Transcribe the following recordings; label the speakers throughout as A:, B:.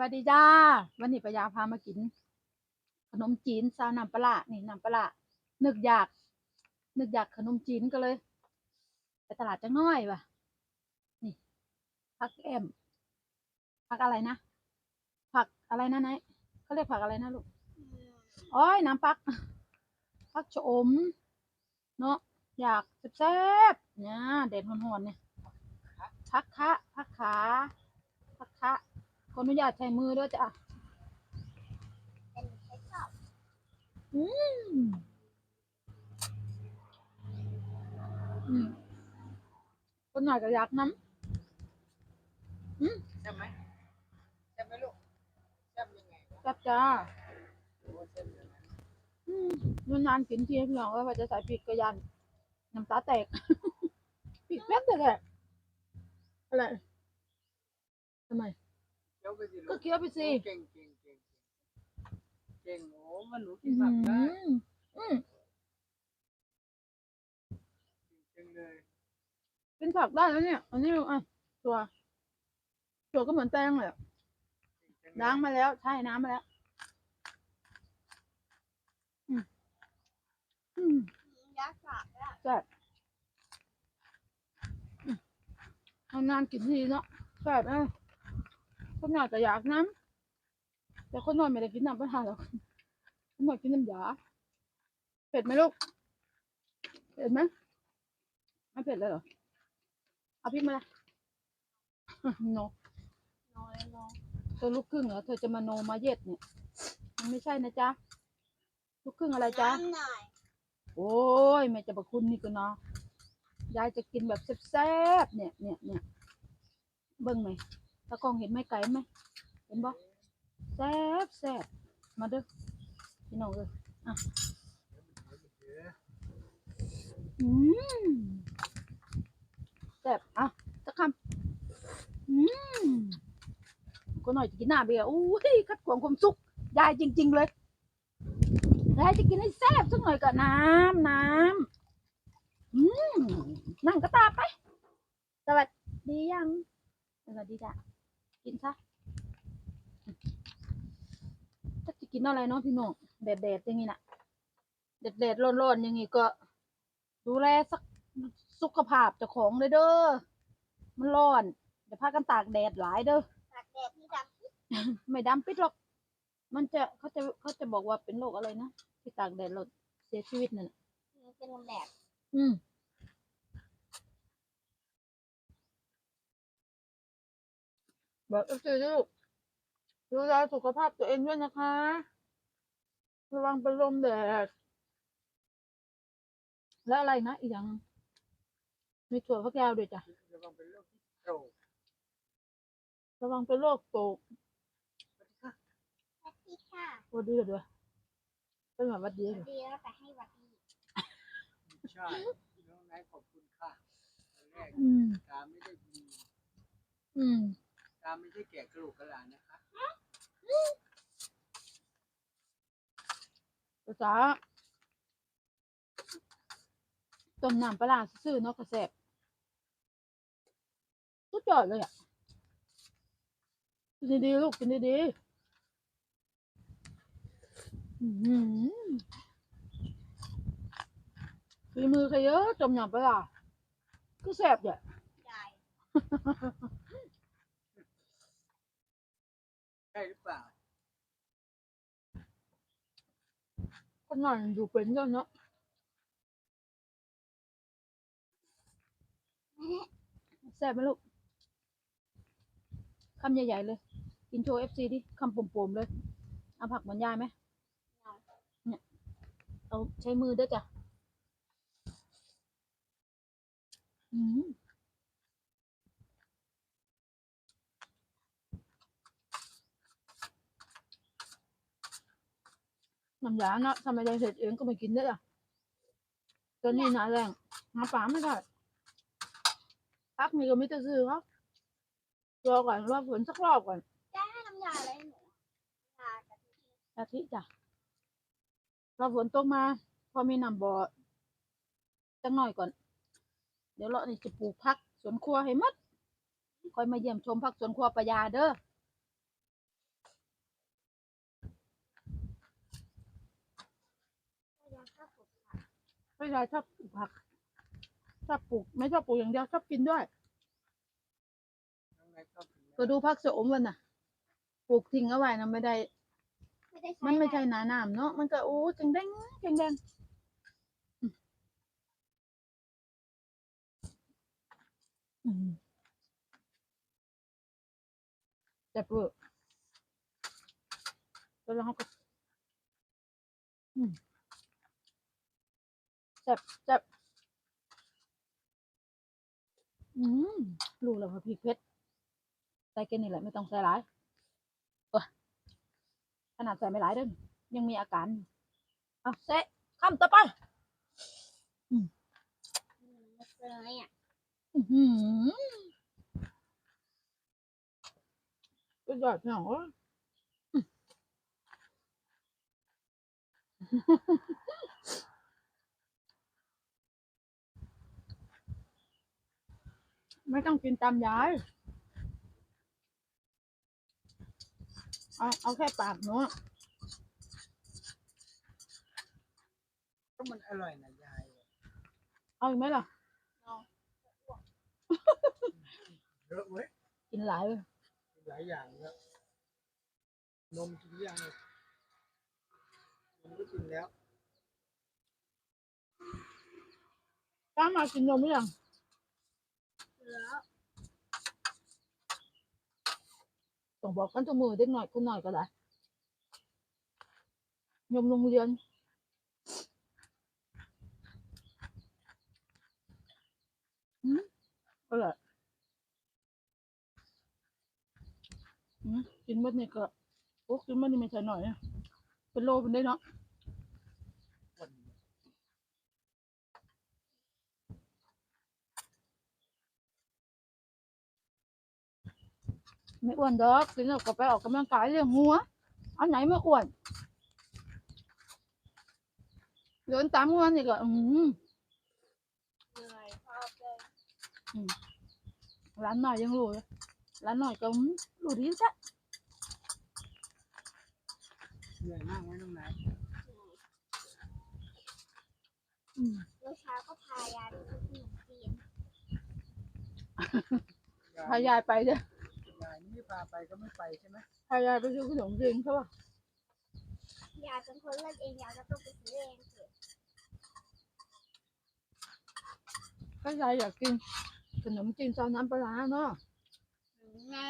A: วัสดีจ้า วันนี้ปายาพามากิน ขนมจีนซาวน้ำปลาร้านี่น้ำปลานึกอยาก นึกอยากขนมจีนก็เลย ไปตลาดจังน้อยว่ะ นี่ผักแอมผักอะไรนะผักอะไรนะนายเขาเรียกผักอะไรนะลูกโอ้ยน้ำปักผักชะอม เนาะอยากแซ่บๆเนี่ยเด็ดหอนๆเนี่ยผักคะผักขาผักคะ ออนุญาตใช้มือด้วยจ้ะอืมอืมคนหน่อยก็อยากน้
B: ใช่ไหมใช่ไหมลูกใช่ยังไงำ
A: จับจ้า
B: โอ้ใช่ยังไง
A: อืมนานๆกินทีพี่น้องว่าจะใส่พริกกระยันน้ำตาแตกพริกแป๊บเดียวแหละอะไรทำไม
B: เดี๋ยวไปสิลู
A: ก็
B: ก
A: เคี้ยวไปสิ
B: เก่งเก่งเก่งเก่งโอ้มันหนูกิ
A: อื
B: นผักได้
A: มอืม
B: เก่งเลย
A: เป็นผักได้แล้วเนี่ย อันนี้อะตัวตัวก็เหมือนแตงเลยอะ
B: เก่งจังเลย
A: ล้างมาแล้ว ใช่น้ำมาแล้ว อืมอืม
C: ยักษ์สักอะ
A: แซ่บอืมเอานานกินทีเนาะแซ่บเออ คนหน่อยจะอยากน้ำแต่คนหน่อยไม่ได้กินน้ำปัญหาหรอกคนหน่อยกินน้ำยาเผ็ดไหมลูกเผ็ดไหมไม่เผ็ดเลยเหรอเอาพริกมาเลยโน
C: น้อยลง
A: เธอลูกครึ่งเหรอเธอจะมาโนมาเย็ดเนี่ย มันไม่ใช่นะจ๊ะลูกครึ่งอะไรจ๊ะ
C: น้ำหน่อย
A: โอ้ยแม่จะประคุณนี่ก็เนาะยายจะกินแบบแซ่บๆเนี่ยเนี่ยเนี่ยเบิ่งไหม ตากองเห็นไหมไก่ไหมเห็นบ่แซ่บแซ่บมาเด้อพี่น้องเลยอะอืมแซ่บอะสักคำอืมก็หน่อยจะกินหน้าเบียร์อู้ยคัดขวางความสุขยายจริง ๆ เลยยายจะกินให้แซ่บสักหน่อยกับน้ำน้ำอืมนั่งก็ตาไป สวัสดียังสวัสดีจ้ะ กินซะจะจะกินอะไรเนาะพี่น้องแดดๆอย่างงี้น่ะแดดๆร้อนๆอย่างงี้ก็ ดูแลสักสุขภาพเจ้าของเลยเด้อ มันร้อนเดี๋ยวพากันตากแดดหลายเด้อ
C: ตากแดดที่ด
A: ไม่ดำปิดหรอก มันจะเขาจะเขาจะบอกว่าเป็นโรคอะไรนะที่ตากแดดเราเสียชีวิตนั่นน่ะำ
C: มันเป็นลมแดด
A: อืม บอกเอฟซีลูกดูแลสุขภาพตัวเองด้วยนะคะ ระวังเป็นลมแดด แล้วอะไรนะ อีกอย่างหนึ่งมีถั่วฝักยาวด้วยจ้ะ
B: ระวังเป็นโรคที่โตรก
A: ระวังเป็นโรคโตก
C: สวัสดีค่ะ
A: วัดดีเลยด้วยเป็นแบบวัดดี
C: ส
A: เล
C: วั
A: ย
C: สดีแล้วแต่ให้หวัดดี
B: ใช่น้องนายขอบคุณค่ะตอนแรก
A: อืม
B: ตาไม่ได้ดี
A: อืม
B: ตาไม่ใช่แก่กระโหลกกระหลานนะคะ
A: ภาษาต้มน้ำปลาร้าซื่อๆเนาะกระแสบสุดยอดเลยอะกินดีๆลูกกินดีๆอื้อหือฝีมือใครเยอะจมหยำปลาร้าก็แสบเนี่ย
C: ยาย
B: ใช่หรือเปล่า
A: คนหน่อยอยู่เป็นเยอะเนาะแสบไหมลูกคำใหญ่ ๆ เลย กินโชว์เอฟซีดิคำปุ่มๆเลย เอาผักเหมือนยายไหมเนี่ยเอาใช้มือด้วยจ้ะอืม น้ำยาเนาะทำไมยายเสร็จเองก็ไม่กินได้อะตัวนี้หนาแรงหาปลาไม่ได้พักมีก็ไม่จะซื้อครับรอก่อนรอฝนสักรอบก่อน
C: ยายให้น้ำยาอะไรให้หนูยากะทิ
A: อาทิจ้ะรอฝนตกมา พอมีน้ำบ่อจังหน่อยก่อน เดี๋ยวเรานี่จะปลูกพักสวนครัวให้หมดคอยมาเยี่ยมชมพักสวนครัวปะยาเด้อ ก็ยายชอบปลูกผัก ชอบปลูก ไม่ชอบปลูกอย่างเดียวชอบกินด้วย
B: น้องนายชอบกิน
A: ก็ดูผักสะอมวันน่ะ ปลูกทิ้งเอาไว้นะไม่ได้
C: ไม่ได้ใช้
A: มันไม่ใช่หนาหนามเนาะ มันก็โอ้แดงแดงแดงแดงอืมอืมแต่เปลือกแล้วเราก็ อืมแซ่บแซ่บอืมรู้แล้วว่าพริกเผ็ดใส่แค่นี้แหละไม่ต้องใส่หลายเออขนาดใส่ไม่หลายเด้อยังมีอาการอยู่เอาเซะคำต่อไป
C: อืมมันเลยอะ
A: อื้อหือสุดยอดเนาะ ไม่ต้องกินตามยาย เอาเอาแค่ปากเนาะ
B: ก็มันอร่อยนะยาย
A: เอาอีกไหมล่ะ
B: เยอะเว้ย
A: กินหลายเลย
B: หลายอย่างแล้วนมกินยังเลยนมก็กินแล้ว
A: กล้ามากินนมหรือยัง
C: แล้ว
A: ต้องบอกกันทุกมือเด็กหน่อยคุณหน่อยก็ได้ยมโรงเรียนอืมก็เลยอืมกินมดนี่ก็โอ้กินมดนี่ไม่ใช่หน่อยนะเป็นโลเป็นได้เนาะ ไม่อ้วนดอกกินแล้วก็ไปออกกำลังกายเรื่องหัวอันไหนไม่อ้วนเดินตามหัวนี่ก็อืม
C: เหนื่อยชอบเลย
A: ร้านหน่อยยังรู้เลยร้านหน่อยก็อืมรู้ดีซะ
B: เหนื่อยมากไหมน้องนาย
A: อืม
C: เมื่อเช้าก็พายายไปซื้อขนมจีน
A: พายายไปเด้อยา
B: ยนี่ พาไปก็ไม่ไปใช่ไหม
A: พายายไปซื้อขนมจีนเขาว่ายา
C: ยเป็นคนเลือกเองยายก็ต้องไปซื้อเองเถอะ
A: ก็ยายอยากกินขนมจีนซอสน้ำปลาร้าเนาะ
C: แม่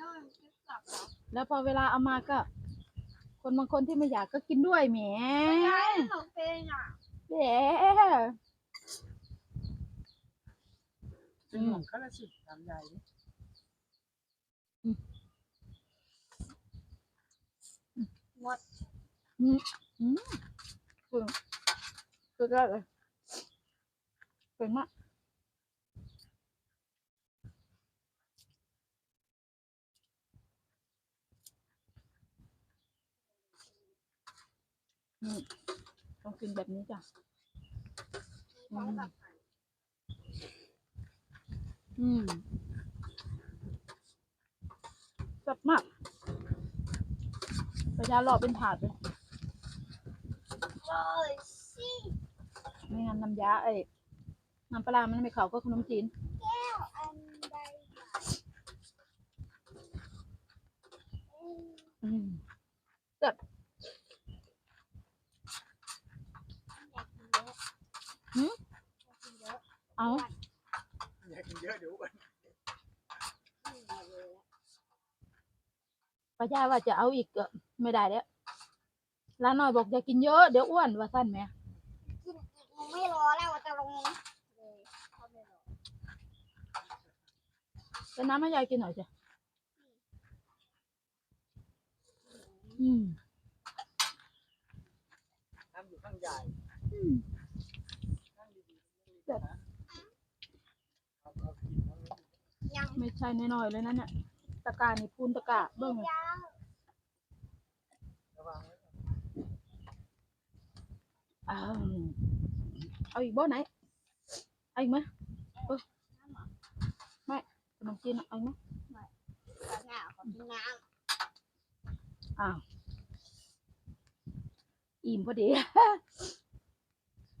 C: น้องจะกลับเหรอ
A: แล้วพอเวลาเอามาก็ คนบางคนที่ไม่อยากก็กินด้วยแหม
C: ยายหนูเป็นอะ
A: แหม
B: เป็นห่วงเขาละสิถามยาย ดิ
C: หมด
A: อืมอืมสุดสุดยอดเลยเก่งมากอืมต้องกินแบบนี้จ้ะ
C: ท้องแบบ
A: อืมแซ่บมากประยาหล่อเป็นถาดเลย
C: โอ้ยสิ
A: ไม่งั้นน้ำยาไอ้น้ำปลาร้ามันไม่เข้าก็ขนมจีน
C: แก้วอันใดอืม
A: อืม
C: อยากกินเยอะ
A: หืม
C: อยากกินเยอะ
A: เอา
B: อยากกินเยอะเดี๋ยวอ้วน
C: อืมหมดเลยอะ
A: ป้าย่าว่าจะเอาอีกก็ไม่ได้แล้วร้านน้อยบอกอย่ากินเยอะเดี๋ยวอ้วนว่าสั้นไหม
C: กินอีกมึงไม่รอแล้วจะลงเลยเขาไม่รอ
A: จะน้ำให้ยายกินหน่อยจ้ะอืม
B: น้ำอยู่ข้างยาย
A: อืม
B: นั่งดีๆนั่งดีๆนะเอาเอากินแล้ว
C: ยัง
A: ไม่ใช่น้อยๆเลยนะเนี่ยตะกร้านี่พูนตะกร้าเบิ้ง
C: ยัง
B: ระวังไว้ก่อน
A: อ้าว เอาอีกบ่ไหนเอาอีกไหมเออไม่ขนมจีนอะเอาอีกไหม
C: ขอหน้าขอกินน้
A: อ้าวอิ่มพอดี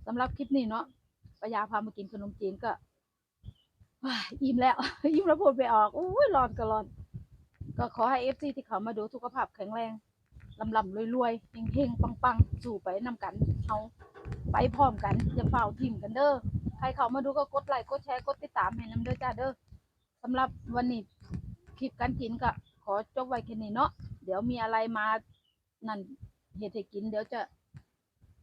A: สำหรับคลิปนี้เนาะปยาพามากินขนมจีนก็อิ่มแล้วอิ่มแล้วพูดไปออกอุ้ยร้อนก็ร้อน ก็ขอให้เอฟซีที่เขามาดูสุขภาพแข็งแรง ลำลำรวยๆเฮงๆ ปังๆ สู่ไปนำกันเอาไปพร้อมกันอย่าเฝ้าทิมกันเด้อใครเขามาดูก็กดไลค์กดแชร์กดติดตามให้น้ำเด้อจ้าเด้อสำหรับวันนี้คลิปการกินก็ขอจบไว้แค่นี้เนาะเดี๋ยวมีอะไรมานั่นเฮ็ดให้กิน เดี๋ยวจะ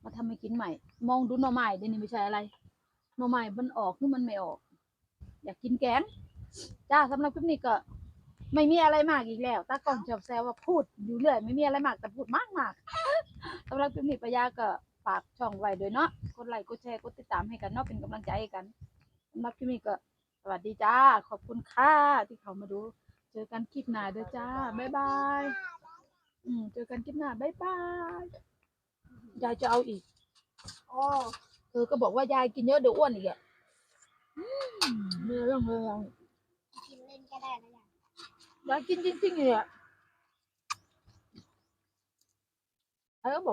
A: มาทำให้กินใหม่ มองดูหน่อไม้เดี๋ยวนี้ไม่ใช่อะไรหน่อไม้มันออกหรือมันไม่ออก อยากกินแกงจ้าสำหรับคลิปนี้ก็ ไม่มีอะไรมากอีกแล้วตากล้องชอบแซวว่าพูดอยู่เรื่อยไม่มีอะไรมากแต่พูดมากมากสำหรับคลิปนี้ปะยาก็ฝากช่องไว้ด้วยเนาะกดไลค์กดแชร์กดติดตามให้กันเนาะเป็นกำลังใจให้กันสำหรับคลิปนี้ก็สวัสดีจ้า ขอบคุณค่ะที่เขามาดู เจอกันคลิปหน้าเด้อจ้าบ๊ายบายอืมเจอกันคลิปหน้าบ๊ายบายยายจะเอาอีก
C: โอ้
A: เธอก็บอกว่ายายกินเยอะเดี๋ยวอ้วนอีกอะอืมไม่เรื่องเลย
C: กินเล่นก็ได้นะย่า ง
A: ยายกินจริงๆเลยอะไอ้ก็บอก